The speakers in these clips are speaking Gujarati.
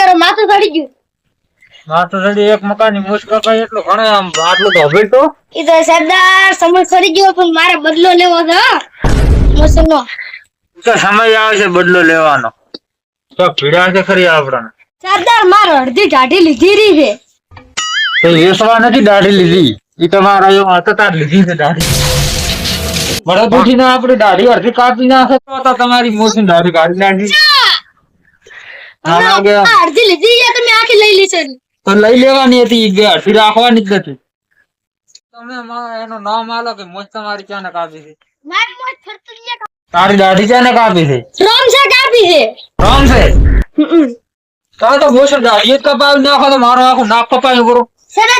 કરો માથું સડી ગયું. માથું સડી એક મકાનની મુશ્કેલ કઈ એટલું ઘણે આમ આટલું તો હવે તો. એ તો સરદાર સમય ફરી ગયો પણ મારે બદલો લેવો છે મોસમનો. તો સમય આવે છે બદલો લેવાનો. તો પીડા છે ખરી આપણને. સરદાર મારે અડધી દાઢી લીધી રહી છે. તો યશવા નથી દાઢી લીધી. ઈ તમારા એવો હતો તાર લીધી છે દાઢી. બળદ ઉઠીને આપણી દાઢી અડધી કાપી નાખે તો તમારી મોસમ દાઢી કાઢી નાખી. ના અડધી લીધી છે તમે આખી લઈ લીધી તો લઈ લેવાની હતી ઈ બે અડધી રાખવાની જ નથી. તમે એનું નામ આલો કે મોજ તમારી ક્યાં કાપી છે? તારી દાઢી ક્યાં કાપી છે? રોમ છે કાપી છે. રોમ છે. તારે તો મોસમ દાઢી જ કપાવી નાખો તો મારો આખું નાક કપાયું કરો. સેના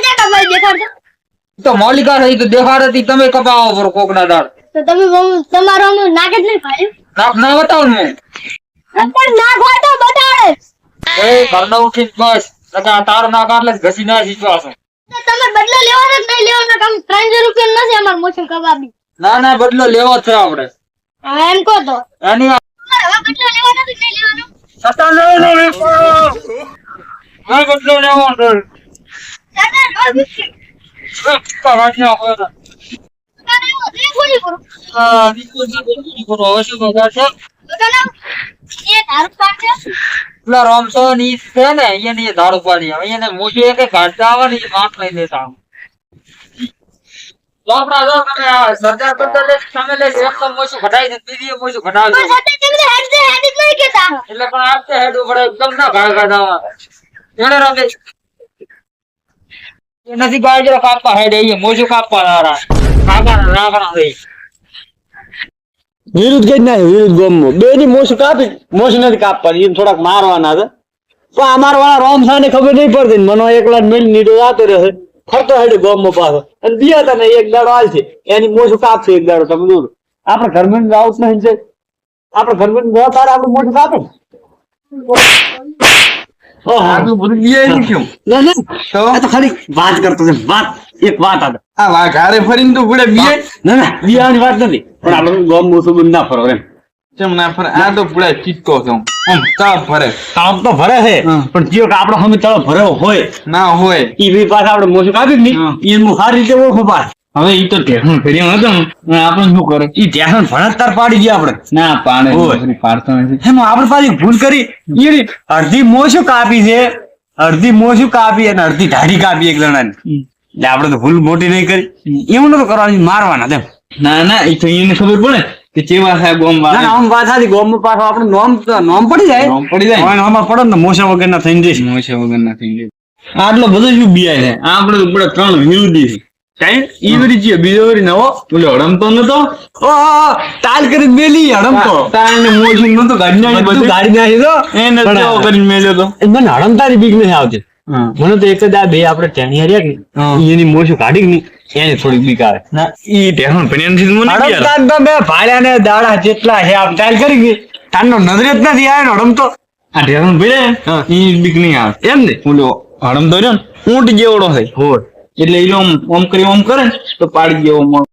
તો? મોલિકા રહી તો દેખાડ હતી તમે કપાવો કરો કોકના દાળ તો તમે તમારો નાક જ નહીં ખાયું નાક ના બતાવું હું? પણ નાક તો બતાડે. એ ઘરના ઉઠીને બસ. નકર તારો નાક આટલે ઘસી ના શીખવાશો તો તમે બદલો લેવાનો જ નહીં લેવાનો કમ ત્રણસો રૂપિયા નથી અમાર મોસમ કબાબી. ના ના બદલો લેવો છે આપણે હા એમ કહો તો. એની હવે બદલો લેવાનો જ નહીં લેવાનો? સત્તા લેવો નો બદલો લેવો છે. સરદાર બસ બુદ્ધિ. એ, કાઢી નાખો એને. સરદાર એવું નહીં દીકરો, દીકરો, હવે શું બગાડ છે? બતાવો. એ દારૂ પાડશે પેલા રોમસો ની ઈ છે ને અહીંયા ની દારૂ પાડી હવે એને મોટી એક કાઢતા આવે ને ઈ માફ લઈ લેતા આવે. તો આપડા જો તમે આ સરદાર કરતા લે તમે લે એક તો મોછું ઘટાડી દે બીજી એ મોછું ઘટાડી પણ દે. સરદાર તમે તો હેડ છે હેડ જ નહીં કહેતા એટલે પણ આપતે હેડ ઉપર એકદમ ના ઘા કાઢવા એને રમે એ નથી ગાજરો કાપવા હેડ એ મોછું કાપવા નારા કાપવાના રાખણા દે વિરુદ્ધ કઈ ના વિરુદ્ધ ગોમો બે ની મોસ કાપી. મોસ નથી કાપવાની, એમ થોડાક મારવાના છે. પણ અમારા વાળા રોમ ને ખબર નહીં પડતી મનો એકલા મેલ નીડો જાતો રહેશે ફરતો હેડે ગોમો પાછો. અને દિયા તને એક દાડો હાલ છે. એની મોસું કાપશે એક દાડો તમે દૂર. આપણે ઘરમાં રાઉત નહીં છે. આપણે ઘરમાં બહુ તારે આપણે મોટું કાપે. ને. ઓહો. આટલું બધું બિયાય નહીં કેમ? ના ના આ તો ખાલી વાત કરતો છે વાત એક વાત આ આ વા ઘારે ફરીને તો ગુડે બિયાય? ના ના બિયાની વાત નથી પણ આપણે ગોમ મોસું ના ફરો ચમ ના ફરે? આ તો પૂરા ચીટકો છે આમ. આમ તાપ ફરે. તાપ તો ભરે છે પણ જીઓ કે તળો ભર્યો હોય ના હોય. ઈ પાછા આપડે મોસું કાપી ઈ સારી રીતે ઓળખો પાછ હવે ઈ તો ઢેસણ ફેર્યો હતો ને, આપણે શું કરે? ઈ ધ્યાન ભણત તાર પાડી ગયા આપણે. ના પાડે. પાડતો નથી. એમાં આપણે પાછી ભૂલ કરી. ઈ રી- અડધી મોસું કાપી છે? અડધી મોસું કાપી અને અડધી ઢાઢી કાપી એક જણાની. એટલે આપણે તો ભૂલ મોટી નહીં કરી. એવું નતો કરવાની મારવાના તેમ. ના ના ઈ તો એને ખબર પડે કે ચેવા થાય ગોમ ના આમ વાત સાચી ગોમ પાછો આપણું નોમ નોમ પડી જાય. નોમ પડી જાય. નોમમાં પડે ને મોસા વગરના થઈ જઈશ. મોછે વગર ના થઈ જાય. આટલો બધો શું બિયાય છે? આપણે તો પૂરા ત્રણ વ્યૂ છે. કાંઈ? ઈ વળી ચિયો, બીજો વળી નવો ઓલો હડમતો નતો? ઓ તાલ કરી મેલી હડમતો તારને મોજી નતો ગાડી નાખી બધું. ગાડી નાખી દો તો. એ નતો કરી મેલ્યો તો. મને હડમતાની બીક નથી આવતી. હા. મને તો એક જ આ બે આપણે ટેણી રહ્યા કે એની મોશું કાઢી ની એને થોડીક બીક આવે. ના ઈ ઢેસણ ફેર્યાથી તો મને હડમતા તો બે ભાડ્યા ને દાડા જેટલા હે આપ તાલ કરી ગઈ તાનનો નજરે જ નથી આવ્યો હડમતો આ ઢેસણ ફેરે ઈ બીક નહીં આવે. એમ ને? ઓલો હડમતો રહ્યો ને ઊંટ જેવડો થાય હોર. એટલે એ ઓમ ઓમ કરી ઓમ કરે ને તો પાડી ગયો ઓમ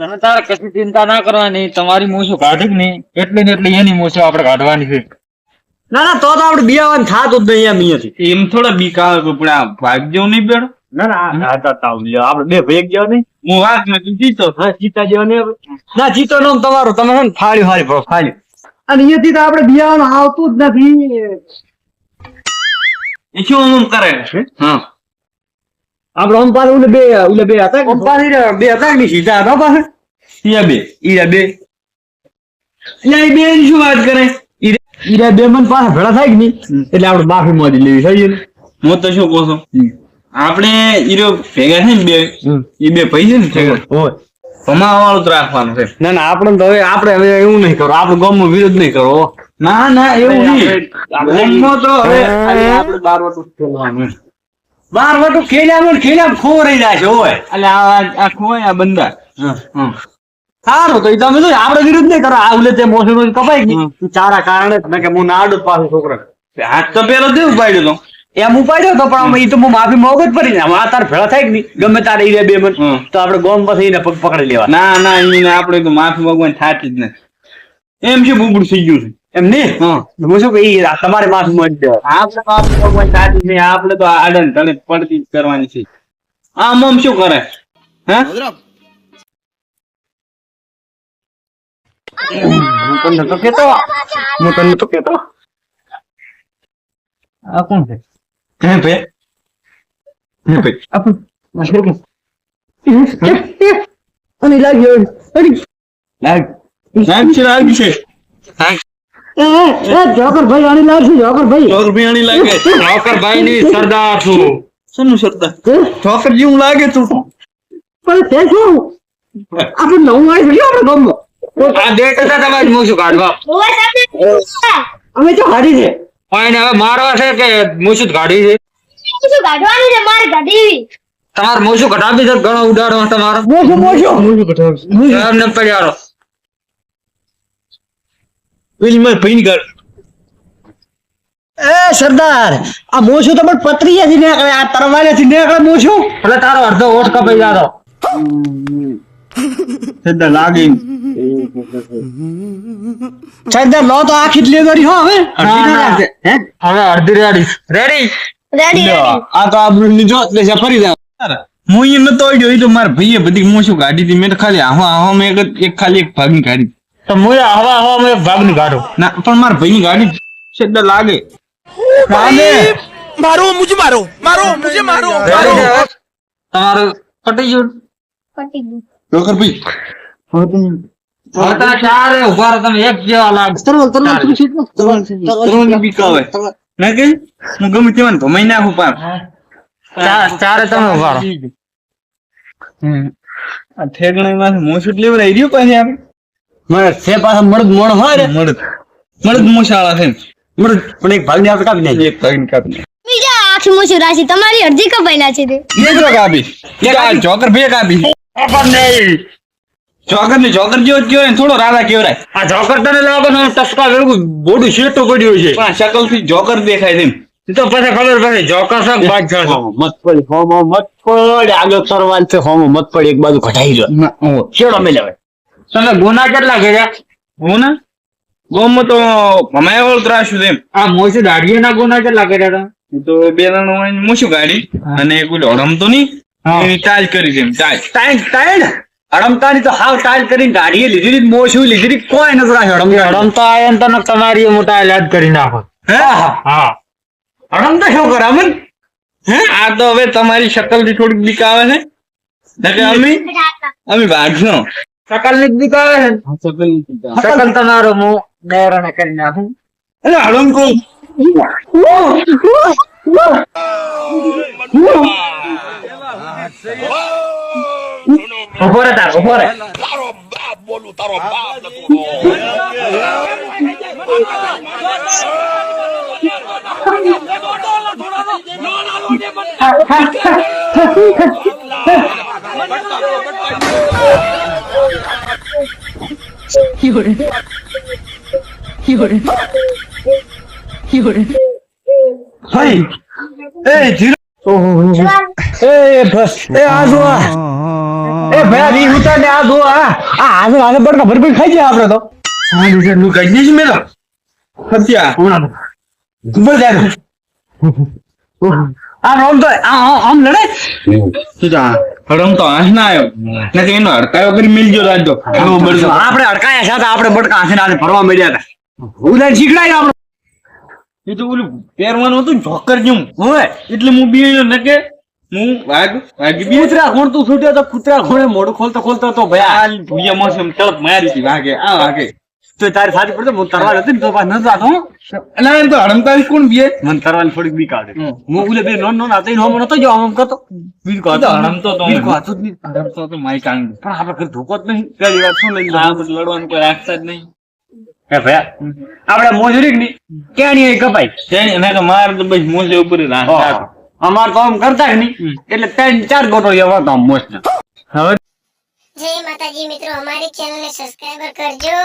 તમે તારે કશી ચિંતા ના કરવાની તમારી મૂછો કાઢી કે નહીં એટલે ને એટલે એની મૂછો આપણે કાઢવાની છે? ના ના તો તો આપણે બિયાવાનું થાતું જ નહીં એમ અહીંયાથી. એમ થોડા બીક આવે કે પણ આ ભાગ નહીં બેડો? ના ના આ તાવ લ્યો આપણે બે ભાઈ ગયો નહીં. હું વાત નથી જીતો. હા ચીતા જેવા નહીં ના ચીતો નો તમારો તમે છે ને ફાળ્યું હારી ફાળ્યું. અને અહીંયાથી તો આપણે બિયાવાનું આવતું જ નથી. એ શું કરે? હા. આપણે ઓમ પાસે બે હતા ઓમ પાસે બે હતા કે સીધા હતા પાસે ઈયા બે ઈરા બે. ઈયા બે ની શું વાત કરે? ઈરા બે મન પાસે ભેળા થાય કે નહીં? એટલે આપણે માફી માંગી લેવી થઈ હું તો શું કહું છું? આપણે ઈરો ભેગા છે ને બે. ઈ બે ભાઈ છે ને ભેગા? ભમાવા વાળું રાખવાનું છે. ના ના આપણે તો હવે આપણે હવે એવું નહીં કરો. આપણે ગામમાં વિરોધ નહીં કરો ના ના એવું નહીં. ગામમાં તો હવે આપણે બાર ખેલવાનું. બાર વટુ ખેલ્યા ને ખેલ્યા ખો રહી જાય છે હોય એટલે આ આ ખોય આ બંદા હમ. સારું તો તમે જો આપડે વિરુદ્ધ નહીં કરો. આ ઉલે તે મોસમ કપાઈ ગઈ. ઈ કારણે મેં કે હું નાડું પાછું છોકરા. હાથ તો પેલો દેવું પાડ્યો તો. એમ ઉપાડ્યો તો પણ એ તો હું માફી મોગ જ પડી આ તાર ભેળા થાય કે નહીં? ગમે તારે ઈ બે મન. તો આપણે ગોમ પાસે એને પગ પકડી લેવા ના ના એને આપણે તો માફી મોગવાની થાતી જ નથી. એમ છે બુબડું થઈ ગયું છે. એમ નહીં હા શું કહી તમારે માથું મળી આપણે આપણે સાચી નહીં આપણે તો આડન તને પડતી કરવાની છે. આમ આમ શું કરે? હે? તો કેતો. હું તમને તો કેતો. આ કોણ છે? હે ભાઈ. હે ભાઈ. અને લાગ્યો લાગ. લાગ છે લાગ છે. જોકર ભાઈ આની લાગશે જોકર ભાઈ ચોર બિયાણી લાગે નોકરભાઈ ની સરદાર છું. શેનું સરદાર? ઠોકર જેવું લાગે તું. પણ તે શું? આપણે નવું આવી ગયું આપણે ગામમાં. આ દેખ હતા તમારી મૂછું કાઢવા. અમે તો હારી છે. પણ હવે મારવા છે કે મૂછું ગાડી છે શું કાઢવાનું છે? મારે કાઢી તમારે મૂછું કઢાવી છે ઘણો ઉડાડવા તમારો. મોશો મોશો એમને પડ્યારો પેલી મારી એ સરદાર આ મોછું તો પણ પતરી પતરીયાથી નીકળે આ તરવાલેથી નીકળે મોછું? એટલે તારો અડધો ઓઠ કપાઈ જાતો. સરદાર લાગી. સરદાર લો તો આખી જ લેગડી હો હવે. હે હવે અડધી રેડી. રેડી રેડી આ તો આબરૂ ની જોત લેશે ફરી જાવ હું એ નતો અડ્યો એ તો મારા ભાઈએ બધી મોશું કાઢી હતી. મેં તો ખાલી આહો આહો મેં એક એક ખાલી એક ભાગની કાઢી તો મુએ હવા હવા ભાગ ભાગની ગાડો ના પણ માર ભાઈની ગાડી છેદ લાગે. કાને મારો મુજે મારો મારો મુજે મારો મારો. તમારો ફટી ગયું? પટી ગયું. ડોકર ભાઈ. હવે તમે પોતા ચાર ઊભા તમે એક જેવા લાગ. તરવલ તરવલ તું સીટમાં તરવલ તરવલ. બીકાવે ના કે? હું ગમે તેમાં ભમાઈ નાખું પણ ચારે તમે ઊભા હમ. આ ઠેગણે માં મોસુટ લેવડાઈ રહ્યું પાછી આપણે મને છે પાછા મળદ મોણ હોય ને? મળદ મળદ મોશાળા છે. મળદ પણ એક ભાગને આપણે કાપી નાખી એક ભાગની કાપી બીજા આખી મૂછું રાશી. તમારી અડધી કપાઈ છે તે? એક જો કાપી. એક આ જોકર ભાઈ કાપી. પણ નહીં. જોકર ને જોકર જેવો કયો ને થોડો રાધા કેવરાય આ જોકર તને લાગે ને ટસકા વેળું બોડું શેટું પડ્યું છે. પણ શકલથી જોકર દેખાય છે તો પછી ખબર પડે જોકર સાહેબ બાદ બાજ મત પડી હોમો મત પડ. આગળ સરવાલ છે હોમો મત પડી એક બાજુ ઘટાઈ ગયો. ના, ઓહો. તમે ગુના કેટલા કર્યા? હું ને ગોમમાં તો અમે ત્રાસ્યું એમ આ મોસી દાઢીએ ના ગુના કેટલા કર્યા હતા તો બે જણ હોય મૂછું ગાડી અને કોઈ હડમતો નહીં. એની ટાલ કરી છે ટાઈલ ટાઈલ ટાઈલ ટાઈન હડમતાની તો હાવ ટાઈલ કરીને ગાડીએ લીધી મોશું લીધી ની કોઈ નથી રાખ્યો હડમતા અડમતા આવે ને તને તમારી મોટા યાદ કરી નાખો. હે? હા. અડમતા શું કરે અમન? હે? આ તો હવે તમારી શકલથી થોડીક બીક આવે છે અમે અમે ભાગશો સકલની દીક આવે છે ને? સકલ તમારો હું નેરાને કરી નાખું અરે હડમકો ઊભો રે તાર 有人，有人，有人。嘿，哎，局长，哎，不，哎，阿叔，哎，不要你打的阿叔啊，啊，阿叔，阿叔，把那个门被开起来了都。啊，刘先生，赶紧去买了。他爹，不在了。啊，我们对，啊，我们来嘞。局长。એનો હડકાયો કરી મિલજો રાજજો આપણે સાથે આપણે બટકા હાથે હાથે ફરવા મળ્યા હતા. શીખડાય આપણે. એ તો ઓલું પહેરવાનું હતું જોકર જેવું. હોય. એટલે હું બી ને કે હું વાગ વાગી બી કૂતરા ખૂણ તું છૂટ્યો તો કૂતરા ખૂણે મોઢું ખોલતો ખોલતો તો ભયા. આ ભૂયા મોસમ તરત મારી હતી વાગે આ વાગે તો તારી સાથે પડતો હું તરવા હતી ને તો પાછો નતો આતો એટલે એમ તો હડમતાળી કોણ બીએ મને તરવાની થોડીક બીક આવે. હું ઉલે બે નોન નોન હતા નોમ નતો જો આમ કરતો. બીક એ તો હડમતો તો બીક હતું જ નહીં. હડમતો તો મારી કાંગ પણ આપણે ઘરે ધોકો જ નહીં. પહેલી વાત શું લઈ આ બધું લડવાનું કોઈ રાખતા જ નહીં. હે ભયા આપણે મોજરી ની કેણી કપાઈ કપાય. તેની તો મારે તો બસ મોજે ઉપર અમારે રાખતા અમાર તો આમ કરતા જ નહીં. એટલે ત્રણ ચાર ગોટો એવા તો મોસ્ટ હવે જય માતાજી મિત્રો અમારી ચેનલને સબસ્ક્રાઈબર કરજો.